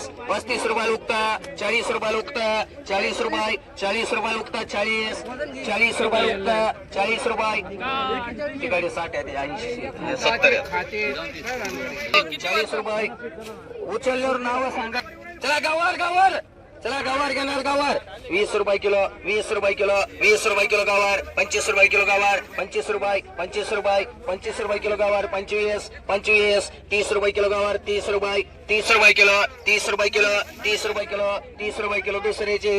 चाळीस पस्तीस रुपये उगता चाळीस रुपये उगता चाळीस रुपये चाळीस रुपये उगता चाळीस चाळीस रुपये उगता चाळीस रुपये. तिकडे साठ आहे ऐंशी सत्तर चाळीस रुपये. उचलल्यावर नाव सांगा. चला गावावर गावावर. चला गावावर घेणार गावावर वीस रुपये किलो वीस रुपये किलो वीस रुपये किलो गावार पंचवीस रुपये किलो गावार पंचवीस रुपये पंचवीस रुपये पंचवीस रुपये किलो गावार पंचवीस पंचवीस तीस रुपये किलो गावावर तीस रुपये तीस रुपये किलो तीस रुपये किलो तीस रुपये किलो तीस रुपये किलो दुसऱ्याचे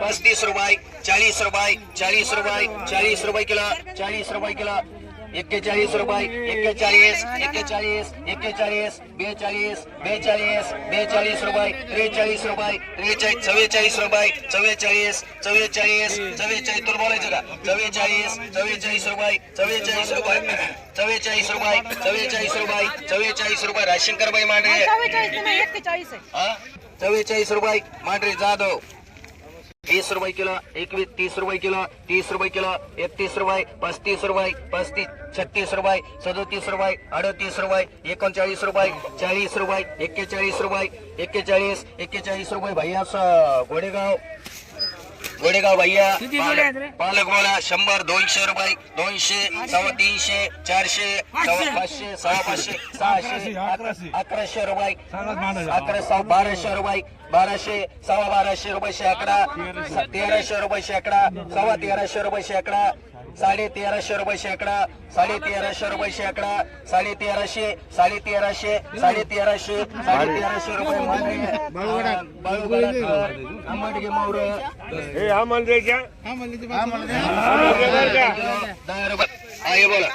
पस्तीस रुपये चाळीस रुपये चाळीस रुपये चाळीस रुपये किलो चाळीस रुपये किलो. एक्केचाळीस रुपये एक्केचाळीस एक्केचाळीस एक्केचाळीस बेचाळीस बेचाळीस बेचाळीस रुपये त्रेचाळीस रुपये त्रेचाळीस चव्वेचाळीस रुपये चव्वेचाळीस चव्वेचाळीस चव्वेचाळीस तुला बोलायचं का? चव्वेचाळीस चव्वेचाळीस रुपये चव्वेचाळीस रुपये चव्वेचाळीस रुपये चव्वेचाळीस रुपये चव्वेचाळीस रुपये राशीनकर बाई मांडरे? चव्वेचाळीस रुपये मांडरे जाधव. वीस रुपये किलो एकवीस तीस रुपये किलो तीस रुपये किलो एकतीस रुपये पस्तीस रुपये पस्तीस छत्तीस रुपये सदोतीस रुपये अडतीस रुपये एकोणचाळीस रुपये चाळीस रुपये एक्केचाळीस रुपये एक्केचाळीस एक्केचाळीस रुपये. भैया गोडेगाव. गोडेगाव भैया पालक. बोला शंभर दोनशे रुपये दोनशे सव्वा तीनशे चारशे सव्वा पाचशे. सव्वा पाचशे सहाशे अकरा- अकराशे. रुपये. अकरा सहा बाराशे रुपये बाराशे सव्वा बाराशे रुपये शेकडा तेराशे. रुपये शेकडा सव्वा तेराशे रुपये शेकडा साडे तेराशे रुपये शेकडा साडे तेराशे रुपये शेकडा साडे तेराशे साडे तेराशे साडे तेराशे साडे तेराशे रुपये मागे बाळूगडाकर आंबटगे मोर. हे दहा रुपये हा हे बोला.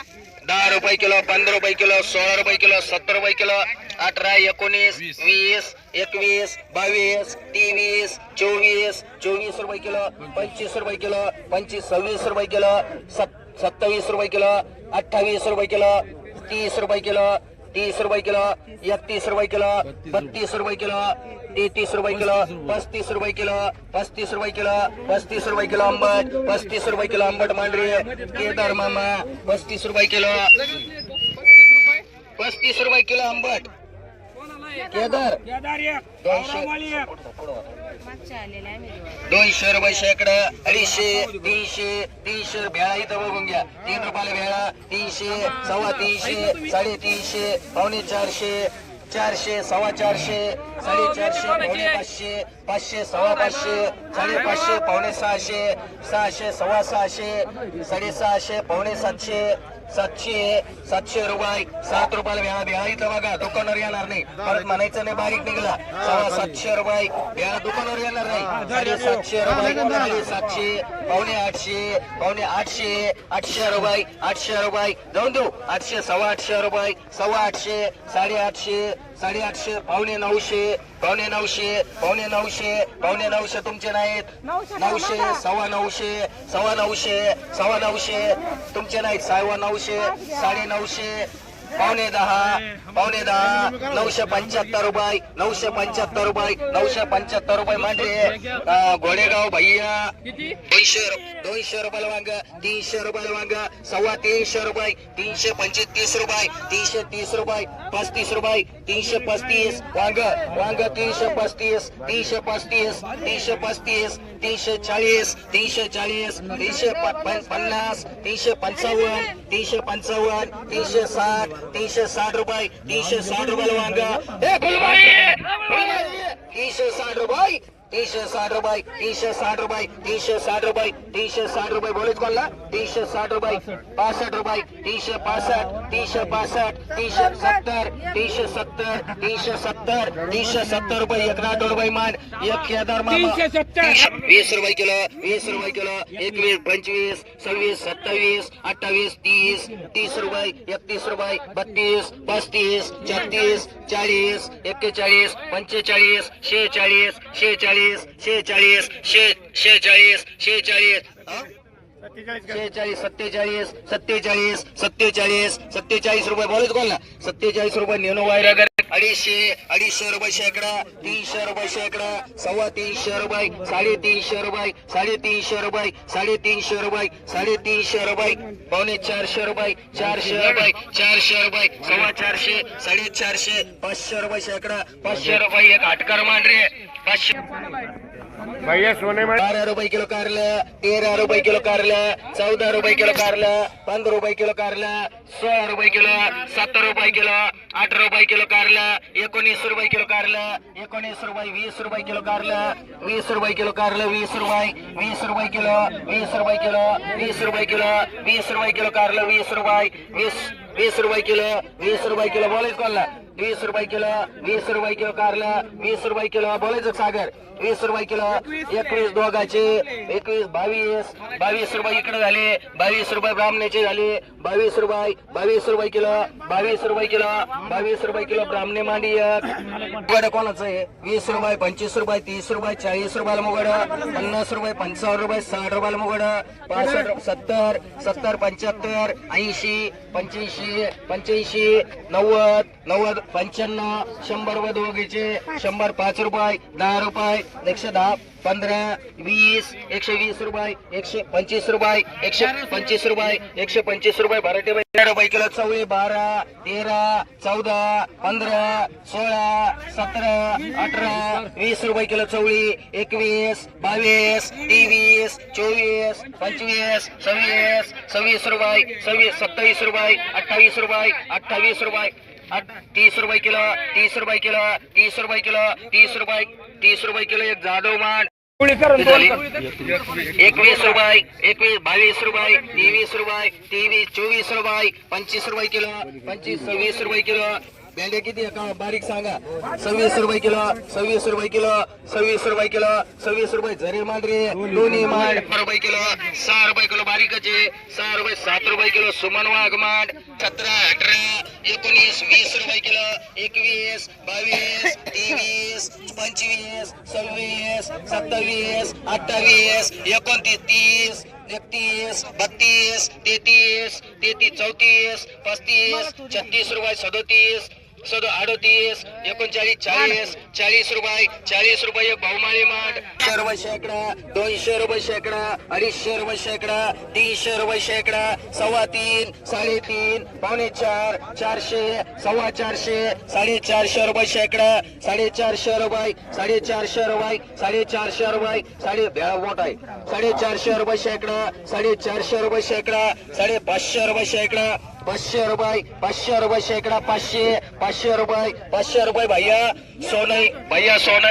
दहा रुपये किलो पंधरा रुपये किलो सोळा रुपये किलो सत्तर रुपये किलो अठरा एकोणीस वीस एकवीस बावीस तेवीस चोवीस चोवीस रुपये किलो पंचवीस रुपये किलो पंचवीस सव्वीस रुपये किलो सत सत्तावीस रुपये किलो अठ्ठावीस रुपये किलो तीस रुपये किलो तीस रुपये किलो एकतीस रुपये किलो बत्तीस रुपये किलो तेहतीस रुपये किलो पस्तीस रुपये किलो पस्तीस रुपये किलो पस्तीस रुपये किलो आंबट पस्तीस रुपये किलो आंबट मांडरी केदार मामा पस्तीस रुपये किलो पस्तीस रुपये किलो आंबट केदार. दोनशे. रुपये शेकडा अडीचशे तीनशे तीनशे भेळा इथं बघून घ्या. तीन रुपयाला भेळा तीनशे सव्वा तीनशे साडेतीनशे पावणे चारशे चारशे सव्वा चारशे साडेचारशे पावणे पाचशे पाचशे सव्वा पाचशे साडेपाचशे पावणे सहाशे सहाशे सव्वा सहाशे साडेसहाशे पावणे सातशे सातशे सातशे रुपये सात रुपयाला भेळा भेळा इथं बघा दुकानावर येणार नाही. परत म्हणायचं नाही बारीक निघला. सव्वा सातशे रुपये भेळा दुकानावर येणार नाही. सातशे रुपये सातशे पावणे आठशे पावणे आठशे आठशे रुपये आठशे रुपये. जाऊन देऊ. आठशे सव्वा आठशे रुपये सव्वा आठशे साडे आठशे साडे आठशे पावणे नऊशे पावणे नऊशे पावणे नऊशे पावणे नऊशे तुमचे नाहीत. नऊशे नऊशे सव्वा नऊशे सव्वा नऊशे सव्वा नऊशे. तुमचे नाहीत सव्वा नऊशे साडे नऊशे पावणे दहा पावणे दहा नऊशे पंच्याहत्तर रुपये नऊशे पंच्याहत्तर रुपये नऊशे पंच्याहत्तर रुपये म्हणजे घोडेगाव भैया दोनशे दोनशे रुपयाला वांग तीनशे रुपयाला वांग सव्वा तीनशे रुपये तीनशे पंचवीस रुपये तीनशे तीस रुपये पस्तीस रुपये तीनशे पस्तीस वांग वांग तीनशे पस्तीस तीनशे पस्तीस तीनशे पस्तीस तीनशे चाळीस तीनशे चाळीस तीनशे पन्नास तीनशे पंचावन्न तीनशे पंचावन्न तीनशे साठ तीनशे साठ रुपये तीनशे साठ रुपयाला वांग. ए, फुलबाई! तीनशे साठ रुपये. तीनशे साठ रुपये तीनशे साठ रुपये तीनशे साठ रुपये तीनशे साठ रुपये बोलत कोणला? तीनशे साठ रुपये पासष्ट रुपये तीनशे पासष्ट तीनशे पासष्ट तीनशे सत्तर तीनशे सत्तर तीनशे सत्तर तीनशे सत्तर रुपये एक नाटो रुपये मान एक तीनशे- वीस रुपये किलो वीस रुपये किलो एकवीस पंचवीस सव्वीस सत्तावीस अठ्ठावीस तीस तीस रुपये एकतीस रुपये बत्तीस पस्तीस छत्तीस चाळीस एक्केचाळीस पंचेचाळीस शेहेचाळीस शेहेचाळीस शेहेचाळीस शे शेहेचाळीस शेहेचाळीस हा? शेहेचाळीस सत्तेचाळीस सत्तेचाळीस सत्तेचाळीस सत्तेचाळीस रुपये. बोलत कोण ना. सत्तेचाळीस रुपये नेनो वायरा अडीचशे अडीचशे रुपये शेकडा तीनशे रुपये शेकडा सव्वा तीनशे रुपये साडेतीनशे रुपये साडेतीनशे रुपये साडेतीनशे रुपये साडेतीनशे रुपये. पावणे चारशे रुपये चारशे रुपये चारशे रुपये सव्वा चारशे साडेचारशे पाचशे रुपये शेकडा पाचशे रुपये एक आटकर मांडरे. पाचशे भैया सोने में बारह रुपए किलो कारलं तेरा रुपये किलो कारलं चौदा रुपये किलो कारलं पंधरा रुपए किलो कारलं सोळा रुपये किलो सत्तर रुपये किलो अठरा रुपये किलो कारलं एकोणीस रुपये किलो कारलं एकोणीस रुपये वीस रुपये किलो कारलं वीस रुपये किलो कारलं वीस रुपये वीस रुपये किलो वीस रुपये किलो वीस रुपये किलो वीस रुपये किलो कारलं वीस रुपये वीस वीस रुपये किलो वीस रुपये किलो बोलायचं कोणला वीस रुपये किलो वीस रुपये किलो कारलं वीस रुपये किलो बोलायचं सागर वीस रुपये किलो एकवीस दोघाचे एकवीस बावीस बावीस रुपये इकडे झाले बावीस रुपये ब्राह्मणाचे झाले बावीस रुपये बावीस रुपये किलो बावीस रुपये किलो बावीस रुपये किलो ब्राह्मणे मांडी एक. कोणाचं आहे? वीस रुपये पंचवीस रुपये तीस रुपये चाळीस रुपयाला मुगड पन्नास रुपये पंचावन्न रुपये साठ रुपयाला मुगड पासष्ट सत्तर सत्तर पंच्याहत्तर ऐंशी पंच्याऐंशी पंच्याऐंशी नव्वद नव्वद पंच्याण्णव शंभर रुपये दोघीचे शंभर पाच रुपये दहा रुपये एकशे दहा पंधरा वीस एकशे वीस रुपये एकशे पंचवीस रुपये एकशे पंचवीस रुपये एकशे पंचवीस रुपये भराटे तेरा रुपये किलो चवळी बारा तेरा चौदा पंधरा सोळा सतरा अठरा वीस रुपये किलो चवळी एकवीस बावीस तेवीस चोवीस पंचवीस सव्वीस सव्वीस रुपये सव्वीस सत्तावीस रुपये अठ्ठावीस रुपये अठ्ठावीस रुपये तीस रुपये किलो तीस रुपये किलो तीस रुपये किलो तीस रुपये तीस रुपये किलो एक जाधव झाली. एकवीस रुपये एकवीस बावीस रुपये तेवीस रुपये तेवीस चोवीस रुपये पंचवीस रुपये किलो पंचवीस सव्वीस रुपये किलो भेंडे किती आहे? का बारीक सांगा. सव्वीस रुपये किलो सव्वीस रुपये किलो सव्वीस रुपये किलो सव्वीस रुपये झरे मांडरे दोन्ही मांड. रुपये किलो सहा रुपये किलो बारीकचे सहा रुपये सात रुपये किलो सुमन वाघ मांड. सतरा अठरा एकोणीस वीस रुपये किलो एकवीस बावीस तेवीस पंचवीस सव्वीस सत्तावीस अठ्ठावीस एकोणतीस तीस एकतीस बत्तीस तेहतीस तेहतीस चौतीस पस्तीस छत्तीस रुपये सदोतीस सद अडतीस एकोणचाळीस चाळीस चाळीस रुपये चाळीस रुपये एक बहुमाळी माठ. शे रुपये शेकडा दोनशे रुपये शेकडा अडीचशे रुपये शेकडा तीनशे रुपये शेकडा सव्वा तीन साडेतीन पावणे चार चारशे सव्वा चारशे साडेचारशे रुपये शेकडा साडेचारशे रुपये साडेचारशे रुपये साडेचारशे रुपये साडे मोठ आहे. साडेचारशे रुपये शेकडा साडेचारशे रुपये शेकडा साडे पाचशे रुपये शेकडा. पाचशे रुपये पाचशे रुपये शेकडा पाचशे पाचशे रुपये पाचशे रुपये भैया सोनं भैया सोन.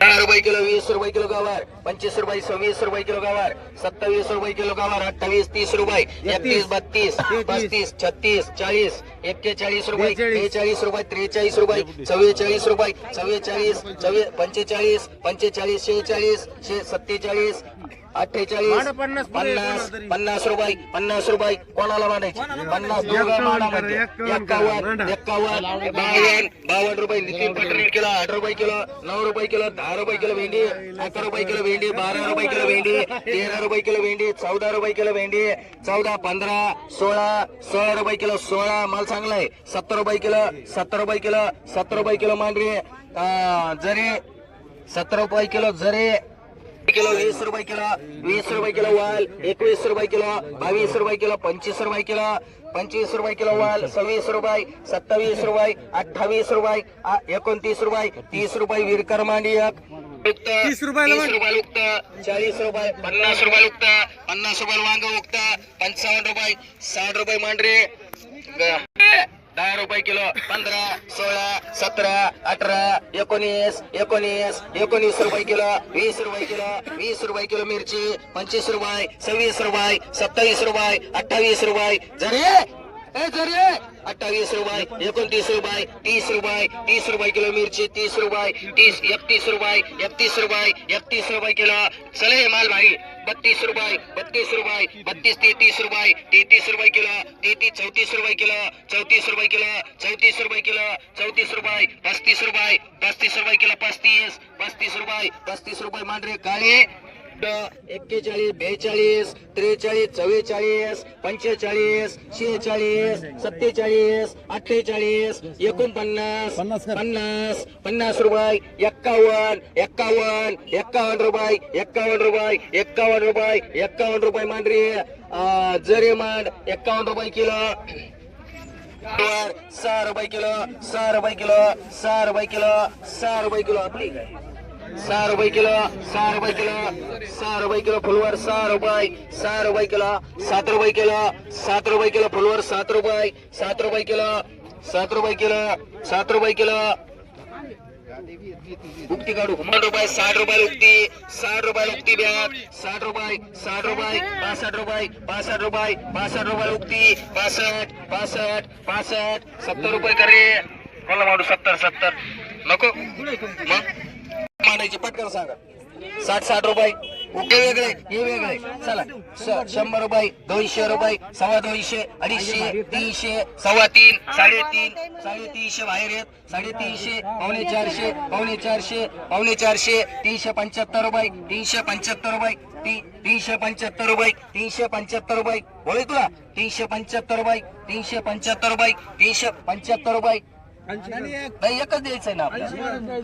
दहा रुपये किलो वीस रुपये किलो गवार पंचवीस रुपये सव्वीस रुपये किलो गवार सत्तावीस रुपये किलो गवार अठ्ठावीस तीस रुपये एकतीस बत्तीस पस्तीस छत्तीस चाळीस एक्केचाळीस रुपये बेचाळीस रुपये त्रेचाळीस रुपये चव्वेचाळीस रुपये चव्वेचाळीस चव्वे पंचेचाळीस पंचेचाळीस शेहेचाळीस शे सत्तेचाळीस अठ्ठेचाळीस पन्नास पन्नास रुपये पन्नास रुपये. कोणाला मानायचे पन्नास एक्कावन्न एक्कावन्न बावन्न बावन्न रुपये. नितीन पटरी किलो आठ रुपये किलो नऊ रुपये किलो दहा रुपये किलो भेंडी अकरा रुपये किलो भेंडी बारा रुपये किलो भेंडी तेरा रुपये किलो भेंडी चौदा रुपये किलो भेंडी चौदा पंधरा सोळा सोळा रुपये किलो सोळा माल चांगला आहे. सत्तर रुपये किलो सत्तर रुपये किलो सत्तर रुपये किलो मांडरी अं, जरी सत्तर रुपये किलो जरी किलो वीस रुपये किलो वीस रुपये किलो वाल एकवीस रुपये किलो बावीस रुपये किलो पंचवीस रुपये किलो पंचवीस रुपये किलो वाल सव्वीस रुपये सत्तावीस रुपये अठ्ठावीस रुपये एकोणतीस रुपये तीस रुपये विरकर मांडी एक उक्त तीस रुपये उक्त चाळीस रुपये पन्नास रुपये उक्त पन्नास रुपये वांग उक्त पंचावन्न रुपये साठ रुपये मांडरे. दहा रुपये किलो. पंधरा सोळा सतरा अठरा एकोणीस एकोणीस एकोणीस रुपये किलो. वीस रुपये किलो. वीस रुपये किलो मिरची पंचवीस रुपये सव्वीस रुपये सत्तावीस रुपये अठ्ठावीस रुपये. जरे अठ्ठावीस रुपये एकोणतीस रुपये तीस रुपये तीस रुपये किलो मिरची तीस रुपये तीस एकतीस रुपये एकतीस रुपये एकतीस रुपये किलो. चले माल भारी. बत्तीस रुपये बत्तीस रुपये बत्तीस तेहतीस रुपये तेहतीस रुपये किलो तेहतीस चौतीस रुपये किलो चौतीस रुपये किलो चौतीस रुपये किलो चौतीस रुपये पस्तीस रुपये पस्तीस रुपये किलो पस्तीस पस्तीस रुपये पस्तीस रुपये मांडरे काळे. एक्केचाळीस बेचाळीस त्रेचाळीस चव्वेचाळीस पंचेचाळीस शेहेचाळीस सत्तेचाळीस अठ्ठेचाळीस एकोणपन्नास पन्नास पन्नास रुपये एक्कावन्न एक्कावन्न एक्कावन्न रुपये एक्कावन्न रुपये एक्कावन्न रुपये एक्कावन्न रुपये मांडरी. जरी मांड एक्कावन्न रुपये किलो. सहा रुपये किलो सहा रुपये किलो सहा रुपये किलो सहा रुपये किलो. आपली. सहा रुपये किलो सहा रुपये किलो सहा रुपये किलो फुलवर सहा रुपये सहा रुपये किलो सात रुपये किलो सात रुपये किलो फुलवर सात रुपये सात रुपये किलो सात रुपये किलो सात रुपये किलो. उक्ती काढू. शंभर रुपये साठ रुपये उक्ती साठ रुपये उक्ती बॅग साठ रुपये साठ रुपये पासष्ट रुपये पासष्ट रुपये पासष्ट रुपये उक्ती पासष्ट पासष्ट पासष्ट सत्तर रुपये करे. मला माडू सत्तर सत्तर? नको. मग? मांडायची पटकन सांगा. साठ साठ रुपये. उके वेगळे हे वेगळे. चला. शंभर रुपये दोनशे रुपये सव्वा दोनशे अडीचशे तीनशे सव्वा तीन साडेतीन साडेतीनशे बाहेर येत. साडेतीनशे पावणे चारशे पावणे चारशे पावणे चारशे तीनशे पंच्याहत्तर रुपये तीनशे पंच्याहत्तर रुपये तीनशे पंच्याहत्तर रुपये तीनशे पंच्याहत्तर रुपये. बोल तुला? तीनशे पंच्याहत्तर रुपये तीनशे पंच्याहत्तर रुपये तीनशे पंच्याहत्तर रुपये. नाही एकच द्यायचंय ना आपल्याला.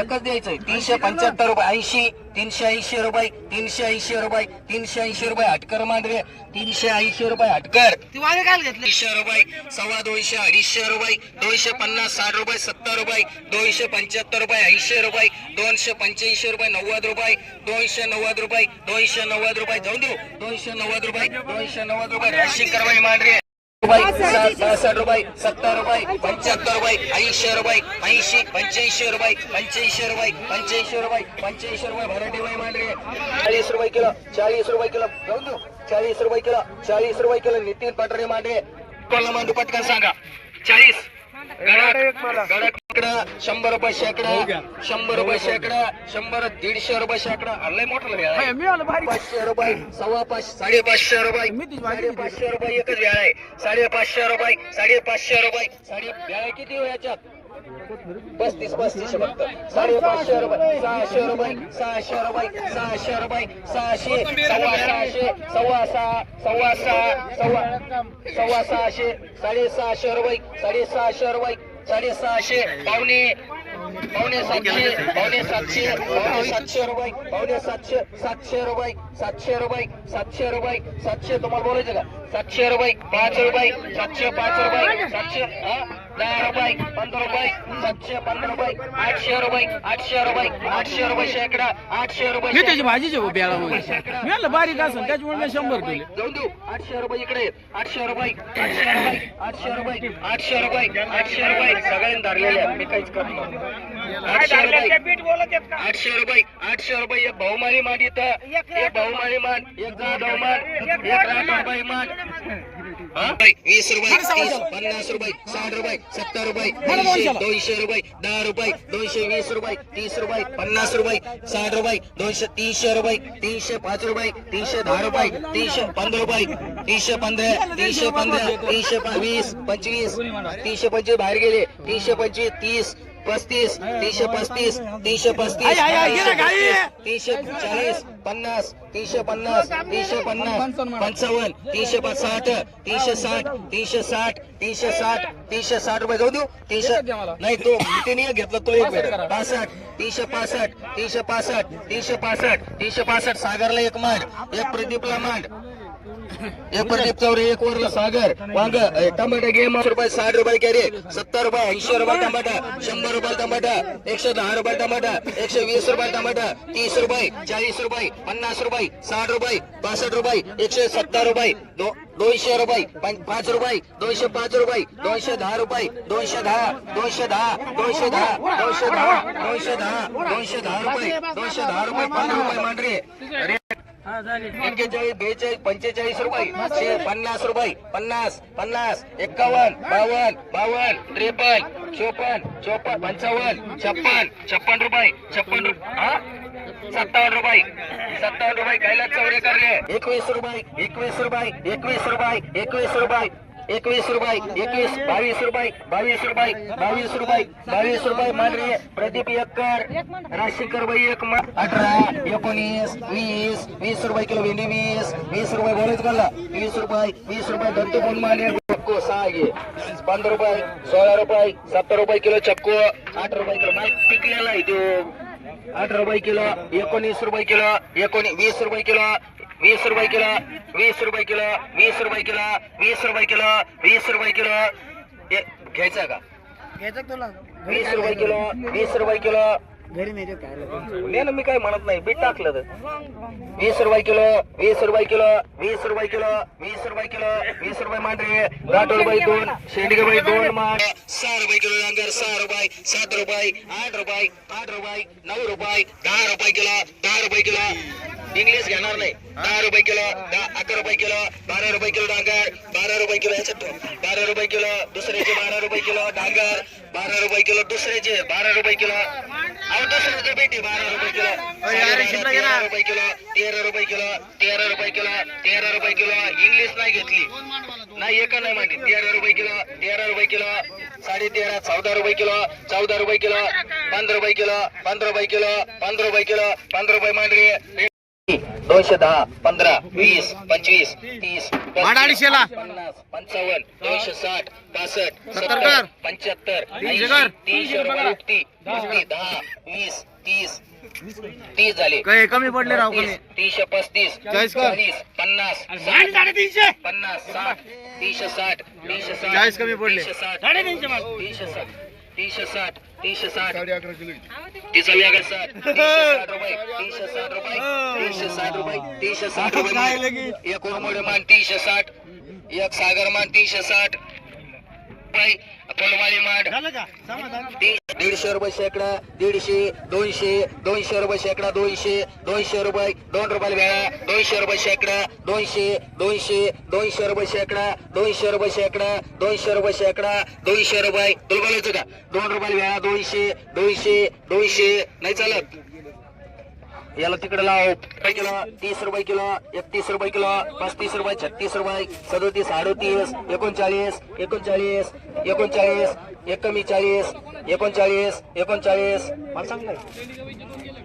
एकच द्यायचंय. तीनशे पंच्याहत्तर रुपये ऐंशी तीनशे ऐंशी रुपये तीनशे ऐंशी रुपये तीनशे ऐंशी रुपये हटकर मांडवे. तीनशे ऐंशी रुपये हटकर. तीनशे रुपये सव्वा दोनशे अडीचशे रुपये दोनशे पन्नास साठ रुपये सत्तर रुपये दोनशे पंच्याहत्तर रुपये ऐंशी रुपये दोनशे पंच्याऐंशी रुपये नव्वद रुपये दोनशे नव्वद रुपये दोनशे नव्वद रुपये जाऊन देऊ दोनशे नव्वद रुपये दोनशे नव्वद रुपये राशी करवाई मांडरे रुपये पासष्ट रुपये. सत्तर रुपये पंच्याहत्तर रुपये ऐंशी रुपये ऐंशी पंच्याऐंशी रुपये पंच्याऐंशी रुपये पंच्याऐंशी रुपये पंच्याऐंशी रुपये भराटी बाई मांडरे चाळीस रुपये किलो चाळीस रुपये किलो जाऊन देऊ चाळीस रुपये किलो चाळीस रुपये किलो नितीन पटरे मांडरे कोणाला मांडू पटकन सांगा. चाळीस. शंभर रुपये शेकडा शंभर रुपये शेकडा शंभर दीडशे रुपये शेकडा. लय मोठं. पाचशे रुपये सव्वा पाचशे साडेपाचशे रुपये. साडेपाचशे रुपये एकच वेळ आहे. साडेपाचशे रुपये साडेपाचशे रुपये. साडे वेळ किती हो याच्यात? पस्तीस पस्तीस फक्त साडेपाचशे रुपये सहाशे रुपये सहाशे रुपये सहाशे रुपये सहाशे सव्वा सहाशे सव्वा सहा सव्वा सहा सव्वा सव्वा सहाशे साडेसहाशे रुपये साडेसहाशे रुपये साडेसहाशे पावणे पावणे सातशे पावणे सातशे पावणे सातशे रुपये पावणे सातशे सातशे रुपये सातशे रुपये सातशे रुपये सातशे तुम्हाला बोलायचं का? सातशे रुपये पाच रुपये सातशे पाच रुपये सातशे हा? दहा रुपये पंधरा रुपये सातशे पंधरा रुपये आठशे रुपये आठशे रुपये आठशे रुपये शेकडा आठशे रुपये मी त्याची. भाजीचे हो मी बारीक असेल त्याच्यामुळे मी शंभर केले. जाऊन देऊ आठशे रुपये इकडे आठशे रुपये आठशे रुपये आठशे रुपये आठशे रुपये आठशे रुपये. सगळ्यांनी धरलेले आहेत मी काहीच करत. आठशे रुपये. आठशे रुपये आठशे रुपये एक बहुमानी मान इथं एक बहुमानी मान एक जाधव मान एक राठोडबाई मान? वीस रुपये पन्नास रुपये साठ रुपये सत्तर रुपये ऐंशी दोनशे रुपये दहा रुपये दोनशे वीस रुपये तीस रुपये पन्नास रुपये साठ रुपये दोनशे तीनशे रुपये तीनशे पाच रुपये तीनशे दहा रुपये तीनशे पंधरा रुपये तीनशे पंधरा तीनशे पंधरा तीनशे वीस पंचवीस तीनशे पंचवीस बाहेर गेले तीनशे पंचवीस तीस पस्तीस तीनशे पस्तीस तीनशे पस्तीस. तीनशे चाळीस पन्नास तीनशे पन्नास तीनशे पन्नास पंचावन्न तीनशे पाच साठ तीनशे साठ तीनशे साठ तीनशे साठ तीनशे साठ रुपये जाऊ देऊ. तीनशे नाही तो तिने घेतला तो एक पासष्ट तीनशे पासष्ट तीनशे पासष्ट तीनशे पासष्ट तीनशे पासष्ट सागरला एक मांड एक प्रदीपला मांड. एक प्रदीप चौरे एक वरला सागर. वांग ए, टमाटा घे रुपये साठ रुपये कॅरे. सत्तर रुपये ऐंशी रुपये टमाटा. शंभर रुपये टमाटा. एकशे दहा रुपये टमाटा. एकशे वीस रुपये टमाटा. तीस रुपये चाळीस रुपये पन्नास रुपये साठ रुपये पासष्ट रुपये एकशे सत्तर रुपये दो दोनशे रुपये पाच रुपये दोनशे पाच रुपये दोनशे दहा रुपये दोनशे दहा दोनशे दहा दोनशे दहा दोनशे दहा दोनशे दहा दोनशे दहा रुपये दोनशे दहा रुपये पाच रुपये मांडरे. बेचाळीस पंचेचाळीस रुपये. पन्नास रुपये. पन्नास पन्नास एक्कावन्न बावन्न बावन्न त्रेपन्न चोपन्न चोपन्न पंचावन्न छप्पन छप्पन रुपये छप्पन रुपये हा? सत्तावन्न रुपये. सत्तावन्न रुपये कैलास चौरे करले एकवीस रुपये एकवीस रुपये एकवीस रुपये एकवीस रुपये. एकवीस रुपये एकवीस बावीस रुपये बावीस रुपये बावीस रुपये बावीस रुपये मांडरे प्रदीप एक्कर राशीकर बाई एक अठरा एकोणीस वीस वीस रुपये किलो भेंडी वीस वीस रुपये बोलत गल्ला वीस रुपये वीस रुपये दत्तू फोन मांडे चक्को सहा घे पंधरा रुपये सोळा रुपये सत्तर रुपये किलो चक्को आठ रुपये किलो माल पिकलेला आहे तो. आठ रुपये किलो एकोणीस रुपये किलो एकोणी वीस रुपये किलो वीस रुपये किलो वीस रुपये किलो वीस रुपये किलो वीस रुपये किलो वीस रुपये किलो घ्यायचा का वीस रुपये किलो वीस रुपये किलो नाही ना मी काय म्हणत नाही बीट टाकलं तर वीस रुपये किलो वीस रुपये किलो वीस रुपये किलो वीस रुपये किलो वीस रुपये मांडरे गाठोड बाई दोन शेंडगे बाई दोन मांड सहा रुपये किलो डांगर सहा रुपये सात रुपये आठ रुपये आठ रुपये नऊ रुपये दहा रुपये किलो दहा रुपये किलो इंग्लिश घेणार नाही दहा रुपये किलो दहा अकरा रुपये किलो बारा रुपये किलो डांगर बारा रुपये किलो याच्यात. बारा रुपये किलो दुसऱ्याचे बारा रुपये किलो डांगर बारा रुपये किलो दुसऱ्याचे बारा रुपये किलो अहो दुसऱ्याचे बेटी बारा रुपये किलो तेरा रुपये किलो तेरा रुपये किलो तेरा रुपये किलो तेरा रुपये किलो इंग्लिश नाही घेतली नाही एक नाही माहिती तेरा रुपये किलो तेरा रुपये किलो साडे तेरा चौदा रुपये किलो चौदा रुपये किलो पंधरा रुपये किलो पंधरा रुपये किलो पंधरा रुपये किलो पंधरा रुपये मांडरी दोनशे दहा पंधरा वीस पंचवीस तीस अडीचशेला. पन्नास पंचावन्न दोनशे साठ पासष्ट सत्तर. पंच्याहत्तर तीनशे रुपये दहा वीस तीस तीस झाले. कमी पडले राव कमी. तीस, तीनशे पस्तीस चाळीस पन्नास साठ, पन्नास साठ तीनशे साठ तीनशे साठ चाळीस कमी पडले. तीनशे साठ तीनशे साठ. तीनशे साठ तीनशे साठ. तिचा व्याग तीनशे साठ रुपये तीनशे साठ रुपये तीनशे साठ रुपये तीनशे साठ रुपये. मान. एक उरमोडे मान तीनशे साठ एक सागर मान तीनशे साठ. रुपये दीडशे रुपये शेकडा दीडशे दोनशे दोनशे रुपये शेकडा दोनशे दोनशे रुपये दोन रुपयाला वेळा दोनशे रुपये शेकडा दोनशे दोनशे दोनशे रुपये शेकडा दोनशे रुपये शेकडा दोनशे रुपये शेकडा दोनशे रुपये. तुला का? दोन रुपयाला वेळा दोनशे दोनशे दोनशे. नाही चालत? याला तिकडे लाव. किलो? तीस रुपये किलो एकतीस रुपये किलो पस्तीस रुपये छत्तीस रुपये सदोतीस अडोतीस एकोणचाळीस एकोणचाळीस एकोणचाळीस एकमी चाळीस एकोणचाळीस एकोणचाळीस. मला सांगलाय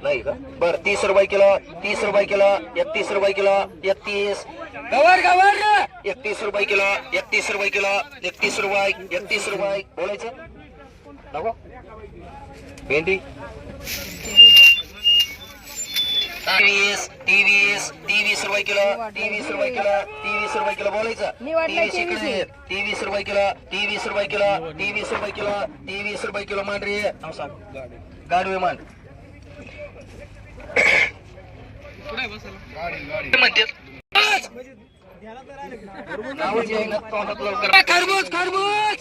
नाही. का? बर तीस रुपये किलो तीस रुपये किलो एकतीस रुपये किलो एकतीस. गवर गवर एकतीस रुपये किलो एकतीस रुपये किलो एकतीस रुपये एकतीस रुपये. बोलायचं? नको? भेंडी? तेवीस तेवीस तेवीस रुपये किलो तेवीस रुपये किलो तेवीस रुपये किलो बोलायचं. तेवीस इकडे तेवीस रुपये किलो तेवीस रुपये किलो तेवीस रुपये किलो तेवीस रुपये किलो मान रे नाव सांग गाडवे मान म्हणते खरबूज खरबूज.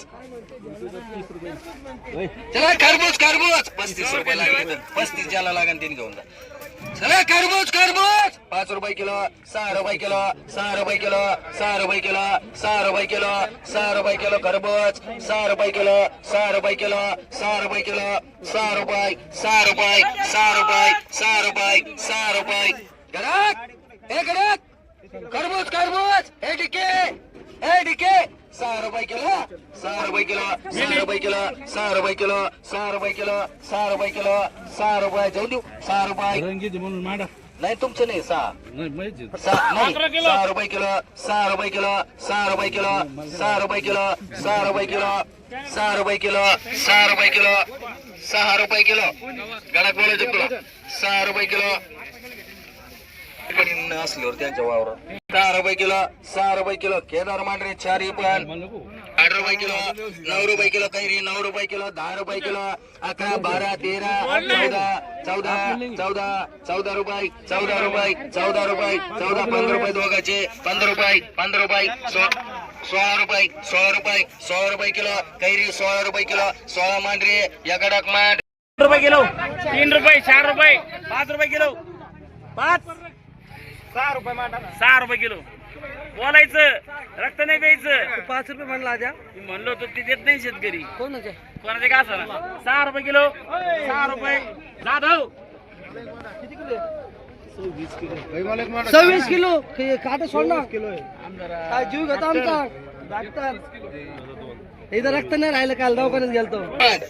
चला खरबूज खरबूज. पस्तीस रुपये लागले. पस्तीस ज्याला लागेल तीन घेऊन जा. चला खरबूज खरबूज! पाच रुपये किलो सहा रुपये किलो सहा रुपये किलो सहा रुपये किलो सहा रुपये किलो सहा रुपये किलो खरबूज सहा रुपये किलो सहा रुपये किलो सहा रुपये किलो सहा रुपये सहा रुपये सहा रुपये सहा रुपये सहा रुपये. गडाक! हे गडाक! खरबूज खरबूज! हे डिके हे डिके सहा रुपये किलो सहा रुपये किलो सहा रुपये किलो सहा रुपये किलो सहा रुपये किलो सहा रुपये किलो सहा रुपये जाऊ देऊ सहा रुपये म्हणून मांडा नाही तुमचे नाही सहा नाही सहा नाही सहा रुपये किलो सहा रुपये किलो सहा रुपये किलो सहा रुपये किलो सहा रुपये किलो सहा रुपये किलो सहा रुपये किलो सहा रुपये किलो गडाक बोलायचं तुला सहा रुपये किलो पण असल्यावर त्यांच्या वावरात. सहा रुपये किलो सहा रुपये किलो केदार मांडरे चार पण. आठ रुपये किलो नऊ रुपये किलो कैरी नऊ रुपये किलो दहा रुपये किलो अकरा बारा तेरा चौदा चौदा चौदा चौदा रुपये चौदा रुपये चौदा रुपये चौदा पंधरा रुपये दोघाचे पंधरा रुपये पंधरा रुपये सो- सोळा रुपये सोळा रुपये सोळा रुपये किलो कैरी सोळा रुपये किलो सोळा मांडरे या कडक मांड. रुपये किलो तीन रुपये चार रुपये पाच रुपये किलो पाच. सहा रुपये मांडा सहा रुपये किलो. बोलायचं रक्त नाही द्यायचं पाच रुपये म्हणला द्या मी म्हणलो होतो ते देत नाही शेतकरी. कोणाचे? कोणाचे का असं सहा रुपये किलो. सहा रुपये. जाधव सव्वीस किलो. काटा सोड ना. काय जीव घेता आमचा? डॉक्टर. इथं रक्त नाही राहिलं काल दवाखान्यात गेलतो. मांड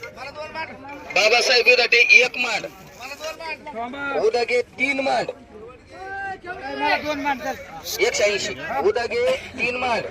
बाबासाहेब उदाटे एक मांड. उदागे तीन मांड. एकशे ऐंशी उदागे तीन माल